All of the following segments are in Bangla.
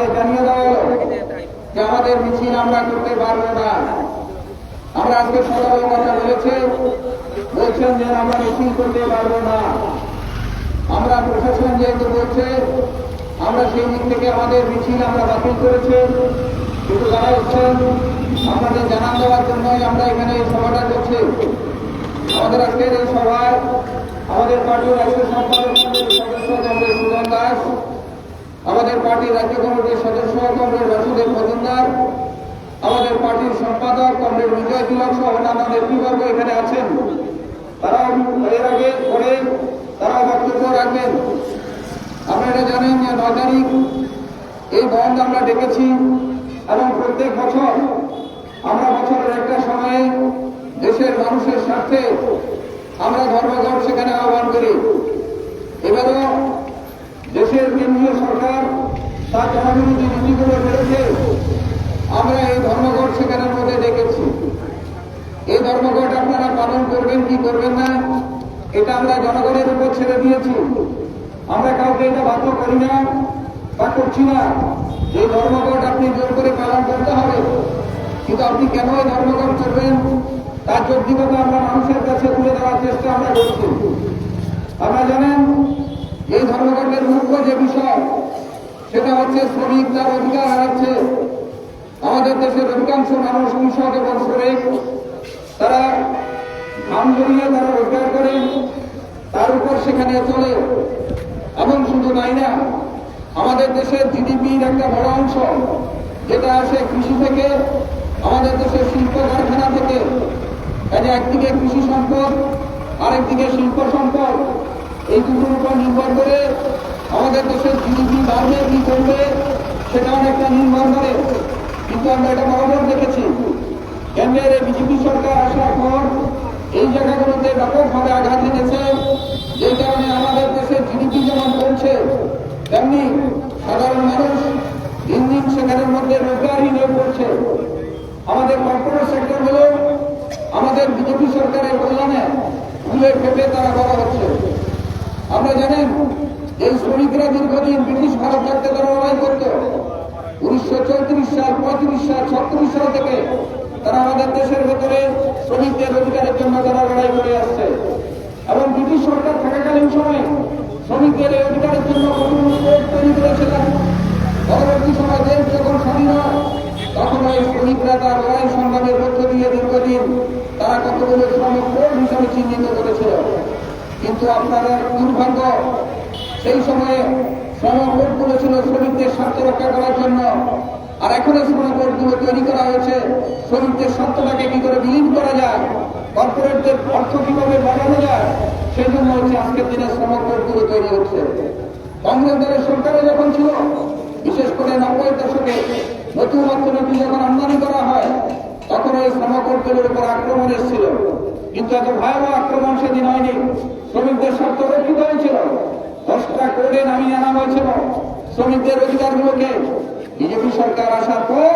আমাদের জানিয়ে দেওয়া যে আমাদের মিছিল আমরা করতে পারব না। আমরা আজকে সকালে কথা বলেছে, বলছেন যে আমরা মিছিল করতে পারব না। আমরা প্রশাসন যেহেতু বলছে, আমরা সেই দিক থেকে আমাদের মিছিল আমরা বাতিল করেছি। কিন্তু তারা হচ্ছেন আমাদের জানান দেওয়ার জন্যই আমরা এখানে এই সভাটা করছি। আমাদের আজকের এই সভায় আমাদের পার্টির রাষ্ট্রীয় সম্পাদক সদস্য সুজন দাস আমাদের পার্টির রাজ্য কমিটির সদস্য কমরেড বাসুদেব মজুমদার আমাদের পার্টির সম্পাদক কমরেড বিজয় তিলক সহ অন্যান্য নেতৃবর্গ এখানে আছেন। তারাও এর আগে পরে তারাও বক্তব্য রাখবেন। আপনারা জানেন যে নয় তারিখ, এই বন্ধ আমরা ডেকেছি এবং প্রত্যেক বছর, আমরা বছরের একটা সময়ে দেশের মানুষের স্বার্থে আমরা ধর্মঘট সেখানে আহ্বান করি। এবারও দেশের কেন্দ্রীয় সরকার তার জনবিরোধী নীতিগুলো ফেলেছে। আমরা এই ধর্মঘট সেখানের মধ্যে দেখেছি। এই ধর্মঘট আপনারা পালন করবেন কি করবেন না, এটা আমরা জনগণের উপর ছেড়ে দিয়েছি। আমরা কাউকে এটা বাধ্য করি না বা করছি না। এই ধর্মঘট আপনি জোর করে পালন করতে হবে। কিন্তু আপনি কেন এই ধর্মঘট করবেন? তার যৌক্তিকতা আমরা মানুষের কাছে তুলে দেওয়ার চেষ্টা আমরা করছি। আপনারা জানেন এই ধর্মঘটের মুখ্য যে বিষয়, সেটা হচ্ছে শ্রমিক তার অধিকার হারাচ্ছে আমাদের দেশের অধিকাংশ মানুষ কৃষক এবং শ্রমিক, তারা ঘাম জড়িয়ে তারা রোজগার করে, তার উপর সেখানে চলে। এবং শুধু তাই না, আমাদের দেশের জিডিপির একটা বড় অংশ, যেটা আসে কৃষি থেকে, আমাদের দেশের শিল্প কারখানা থেকে। একদিকে কৃষি সম্পদ, আরেকদিকে শিল্প সম্পদ। এই দুটোর উপর নির্ভর করে আমাদের দেশের জিডিপি বাড়বে কি করবে, সেটা অনেকটা নির্ভর করে। কিন্তু আমরা এটা বরাবর দেখেছি। কেন্দ্রের এই বিজেপি সরকার আসার পর এই জায়গাগুলোতে ব্যাপকভাবে আঘাত এনেছে। যে কারণে আমাদের দেশের জিডিপি যেমন কমছে, তেমনি সাধারণ মানুষ দিন দিন সেখানের মধ্যে রোজগারহীন হয়ে পড়ছে আমাদের কর্পোরেট সেক্টরগুলো আমাদের বিজেপি সরকারের কল্যাণে ফুলে ফেপে তারা বড় হচ্ছে। আমরা জানেন এই শ্রমিকরা দীর্ঘদিন ব্রিটিশ ভারত থাকতে তারা লড়াই করত। উনিশশো চৌত্রিশ সাল, পঁয়ত্রিশ সাল, ছত্রিশ সাল থেকে তারা আমাদের দেশের ভেতরে শ্রমিকদের অধিকারের জন্য তারা লড়াই করে আসছে। এবং ব্রিটিশ সরকার থাকাকালীন সময়ে শ্রমিকদের এই অধিকারের জন্য তৈরি করেছিলেন পরবর্তী সময় দেশ যখন স্বাধীন হয়, তখন ওই শ্রমিকরা তার লড়াই সংগ্রামের মধ্য দিয়ে দীর্ঘদিন তারা কতগুলো শ্রমিক কোর্ট হিসাবে চিহ্নিত করেছিল? কিন্তু আপনারা দুর্ভাগ্য, সেই সময়ে শ্রম করেছিল শ্রমিকদের স্বার্থ রক্ষা করার জন্য। আর এখন এই শ্রম কোর্টগুলো তৈরি করা হয়েছে। শ্রমিকদের স্বার্থটাকে কি করে বিলীন করা যায়? কর্পোরেটদের অর্থ কীভাবে বাড়ানো যায়? সেই জন্য হচ্ছে আজকের দিনে শ্রম কোর্টগুলো তৈরি হচ্ছে। কংগ্রেস দলের সরকারে যখন ছিল, বিশেষ করে নব্বই দশকে নতুন অর্থনীতি যখন আমদানি করা হয়, তখন ওই শ্রম উপর আক্রমণ এসেছিল। কিন্তু এত ভয়াবহ আক্রমণ সেদিন হয়নি। শ্রমিকদের স্বার্থ রক্ষিত হয়েছিল। দশটা কোর্টে নামিয়ে আনা হয়েছিল শ্রমিকদের অধিকারগুলোকে। বিজেপি সরকার আসার পর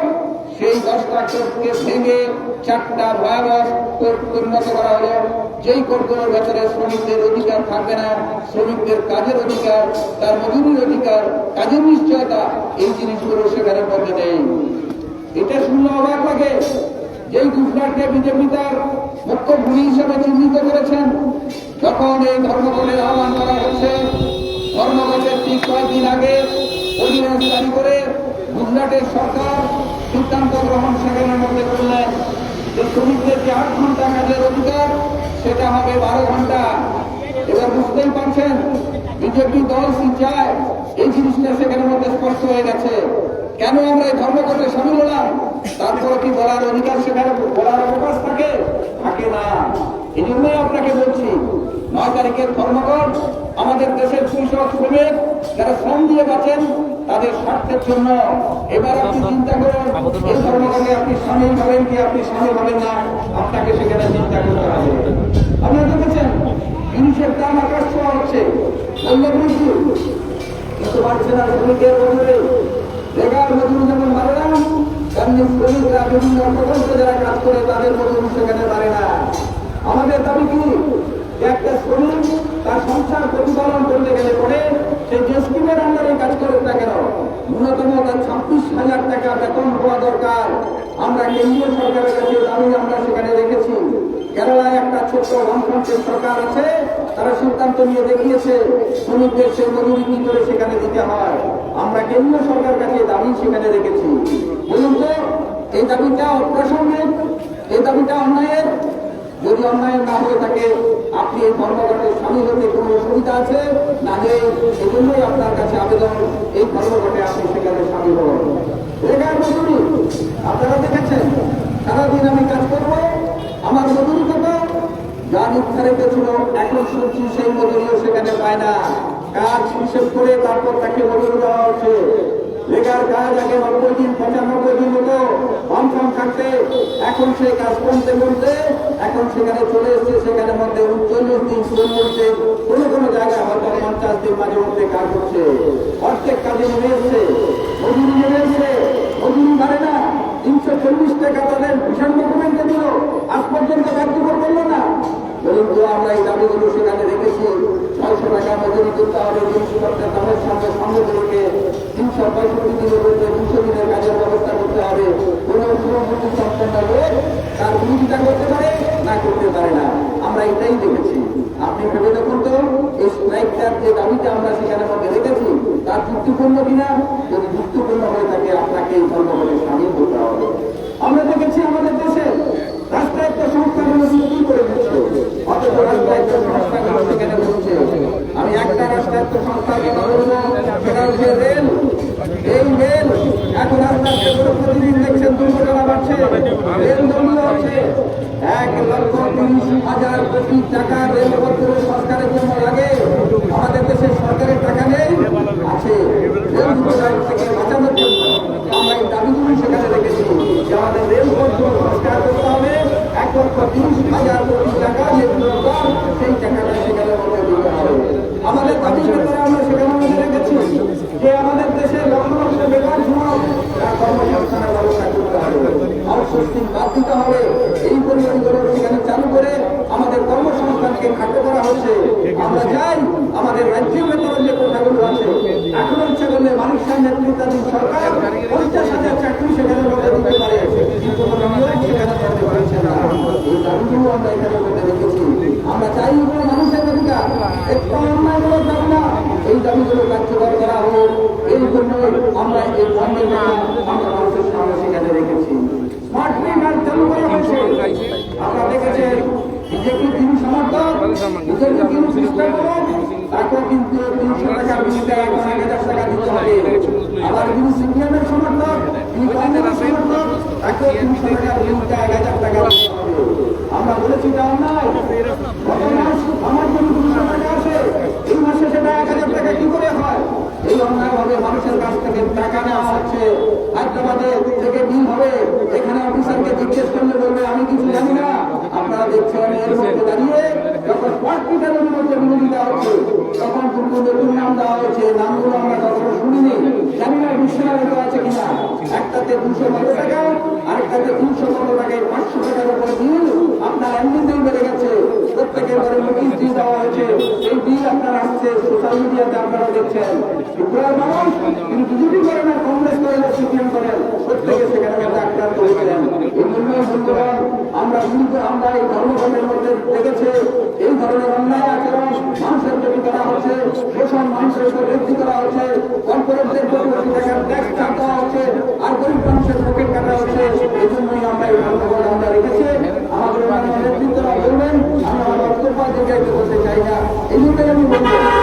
সেই দশটা কোর্টকে ভেঙে চারটা ভয়াবহ কোর্ট পরিণত করা হলো। যেই কোর্টগুলোর ভেতরে শ্রমিকদের অধিকার থাকবে না, শ্রমিকদের কাজের অধিকার, তার মজুরির অধিকার, কাজের নিশ্চয়তা, এই জিনিসগুলো সেখানে মধ্যে নেই এটা শুনলে অবাক লাগে। যেই গুজরাটকে বিজেপি তার মুখ্য ভূমি হিসেবে চিহ্নিত করেছেন যখন এই ধর্মঘটের আহ্বান করা হচ্ছে। ধর্মঘটের ঠিক কয়েকদিন আগে অধিবেশন জারি করে গুজরাটের সরকার সিদ্ধান্ত গ্রহণ সেখানের মধ্যে করলেন। যে শ্রমিকদের যে আট ঘণ্টা কাজের অধিকার, সেটা হবে বারো ঘণ্টা। এবার বুঝতেই পারছেন, বিজেপি দল কি চায়, এই জিনিসটা সেখানের মধ্যে স্পষ্ট হয়ে গেছে। কেন আমরা এই ধর্মঘটে সামিল হলাম? তারপরে কি বলার অধিকার সেখানে বলার অবকাশ থাকে? থাকে না। এই জন্যই আপনাকে বলছি, নয় তারিখের ধর্মঘট আমাদের দেশের কৃষক শ্রমিক যারা শ্রম দিয়ে বাঁচেন তাদের স্বার্থের জন্য এবার আপনি চিন্তা করুন, এই ধর্মঘটে আপনি সামিল হবেন কি আপনি সামিল হবেন না, আপনাকে সেখানে চিন্তা করতে হবে। আপনারা দেখেছেন জিনিসের দাম আকাশ ছোঁয়া হচ্ছে। বৃদ্ধি কিন্তু বাড়ছে না শ্রমিকের মজুরি বেকার মজুরি যেমন বাড়ে না তেমনি শ্রমিকরা বিভিন্ন প্রকল্পে যারা কাজ করে, তাদের মজুরি সেখানে মারে না। আমাদের দাবি কি? একটা শ্রমিক তার সংসার প্রতিপালন করতে গেলে পরে সে যে স্কিমের আন্ডারে কাজ করে না কেন, ন্যূনতম তার ছাব্বিশ হাজার টাকা বেতন হওয়া দরকার। আমরা কেন্দ্রীয় সরকারের কাছে দাবি আমরা সেখানে রেখেছি। কেরালায় একটা ছোট্ট বামফ্রন্টের সরকার আছে, তারা সিদ্ধান্ত নিয়ে দেখিয়েছে, শ্রমিকদের সেই মজুরি কি করে সেখানে দিতে হয়। আমরা কেন্দ্রীয় সরকার কাছে দাবি সেখানে রেখেছি। বলুন তো, এই দাবিটা অপ্রাসঙ্গিক, এই দাবিটা অন্যায়ের? যদি অন্যায় না হয়ে থাকে, আপনি এই ধর্মঘটে সামিল হতে কোনো অসুবিধা আছে? না নেই এজন্যই আপনার কাছে আবেদন, এই ধর্মঘটে আপনি সেখানে সামিল মজুরি আপনারা দেখেছেন, সারাদিন আমি কাজ করব। আমার মজুরি কত যা নির্ধারিত ছিল এখন শুনছি, সেই মজুরিও সেখানে পায় না। কাজ হিসেব করে তারপর তাকে মজুরি দেওয়া হচ্ছে বেকার কাজ আগে নব্বই দিন, পঁচানব্বই দিন হতো অনশন থাকতে, এখন সেই কাজ কমতে কমতে, এখন সেখানে চলে এসছে, সেখানে মধ্যে উনচল্লিশ দিন, চল্লিশ দিন, কোনো কোনো জায়গায় হয়তো পঞ্চাশ দিন মাঝে মধ্যে কাজ হচ্ছে। অর্ধেক কাজে নেমে এসছে মজুরি নেমে এসছে মজুরি বাড়ে না তিনশো চল্লিশ টাকা তাদের ভীষণ ডকুমেন্টে দিল আজ পর্যন্ত কার্যকর করল না বলুন, আমরা এই দাবিগুলো সেখানে রেখেছি। ছয়শো টাকা মজুরি করতে হবে জিনিসপত্রের দামের সঙ্গে রেখে তিনশো পঁয়ষট্টি দিনের মধ্যে দুশো দিনের কাজের ব্যবস্থা করতে হবে। কোনো শ্রমমন্ত্রী সম্পন্ন লোক তার বিরোধিতা করতে পারে না করতে পারে না। আমরা এটাই দেখেছি। আপনি ভেবে দেখুন তো, এই স্ট্রাইকটার যে দাবিটা আমরা সেখানে মধ্যে রেখেছি, তার যুক্তিপূর্ণ কিনা? যদি যুক্তিপূর্ণ হয়ে থাকে আপনাকে এই ধর্মঘটে সামিল হতে হবে আমরা দেখেছি আমাদের দেশে রাষ্ট্রায়ত্ত সংস্থাগুলো কি করে দিচ্ছে অথচ রাষ্ট্রায়ত্ত সংস্থাগুলো সেখানে বলছে আমি একটা রাষ্ট্রায়ত্ত সংস্থার কথা বলব সেটা হচ্ছে রেল এই রেল এখন আপনার যেগুলো প্রতিদিন দেখছেন দুর্ঘটনা বাড়ছে রেল দলীয় হচ্ছে এক লক্ষ তিরিশ হাজার কোটি টাকা রেলপত্রের সংস্কারের জন্য লাগে আমাদের দেশে সরকারের টাকা নেই আছে রেল দুর্ঘটনা থেকে বাঁচানোর জন্য আমরা এই দাবিগুলি সেখানে রেখেছি যে আমাদের রেলপত্র সংস্কার করতে হবে এক লক্ষ তিরিশ হাজার কোটি টাকা যে দরকার সেই টাকাটা সেখানে মধ্যে দিতে হবে আমাদের দাবি ক্ষেত্রে আমরা সেখানে মধ্যে রেখেছি যে আমাদের দেশে লক্ষ লক্ষ বেকার যুবক তার কর্মসংস্থানের ব্যবস্থা করতে হবে আউটসোর্সিং বাদ দিতে হবে এই পরিমাণগুলো সেখানে চালু করে আমাদের কর্মসংস্থানকে খাটো করা হচ্ছে। আমরা চাই আমাদের রাজ্যের ভেতরে যে কোঠাগুলো আছে। এখন ইচ্ছা করলে মানুষ নেতৃত্বাধীন সরকার পঞ্চাশ হাজার চাকরি সেখানে মধ্যে দিতে পারে। কিন্তু কোনো নিয়োগ সেখানে করতে পারছে না। এই দাবিগুলো আমরা এখানে মধ্যে রেখেছি আমরা চাই মানুষের অধিকার। একটু অন্যায়মূলক দাবি না। এই দাবিগুলো কার্যকর করা হোক। এই জন্য আমরা এই বন্ধের আমরা মানুষের সামনে সেখানে রেখেছি। স্মার্ট কার্ড চালু করা হয়েছে। আপনারা দেখেছেন, বিজেপি কিন্তু তিনশো টাকার বিনিময়ে এক হাজার আবার তিনি সিপিএমের সমর্থক তিনি কংগ্রেসের সমর্থক তাকেও তিনশো টাকার বিনিময়ে এক হাজার টাকা দিতে হবে আমরা বলেছি এটা অন্যায় গত মাস আমার জন্য দুশো টাকা আছে এই মাসে সেটা এক হাজার টাকা কি করে হয় এই অন্যায়ভাবে মানুষের কাছ থেকে টাকা নেওয়া হচ্ছে হায়দ্রাবাদে থেকে বিল হবে এখানে অফিসারকে জিজ্ঞেস করলে বলবে আমি কিছু জানি না আপনারা দেখছেন এর মধ্যে দাঁড়িয়ে যখন হসপিটালের মধ্যে বিরোধিতা হচ্ছে তখন কিন্তু নতুন নাম দেওয়া হয়েছে নামগুলো আমরা কখনো শুনিনি জানি না আছে কিনা একটাতে দুশো বারো টাকা আরেকটাতে তিনশো বারো টাকায় পাঁচশো টাকার উপরে বিল আপনার এমনিতেই বেড়ে গেছে প্রত্যেকের ঘরে নোটিশ দিয়ে দেওয়া হয়েছে এই বিল আপনার আসছে সোশ্যাল মিডিয়াতে আপনারা দেখছেন ত্রিপুরার মানুষ তিনি বিজেপি করেন আর কংগ্রেস করেন আর সিপিএম করেন প্রত্যেকে সেখানে আক্রান্ত হয়েছিলেন এই জন্যই বন্ধুগণ আমরা আমরা এই ধর্মঘটের মধ্যে দেখেছে এই ধরনের অন্যায় আচরণ মানুষের প্রতি করা হচ্ছে, শোষণ মানুষের উপর বৃদ্ধি করা হচ্ছে, কর্পোরেটদের Ilita lang yung mundo.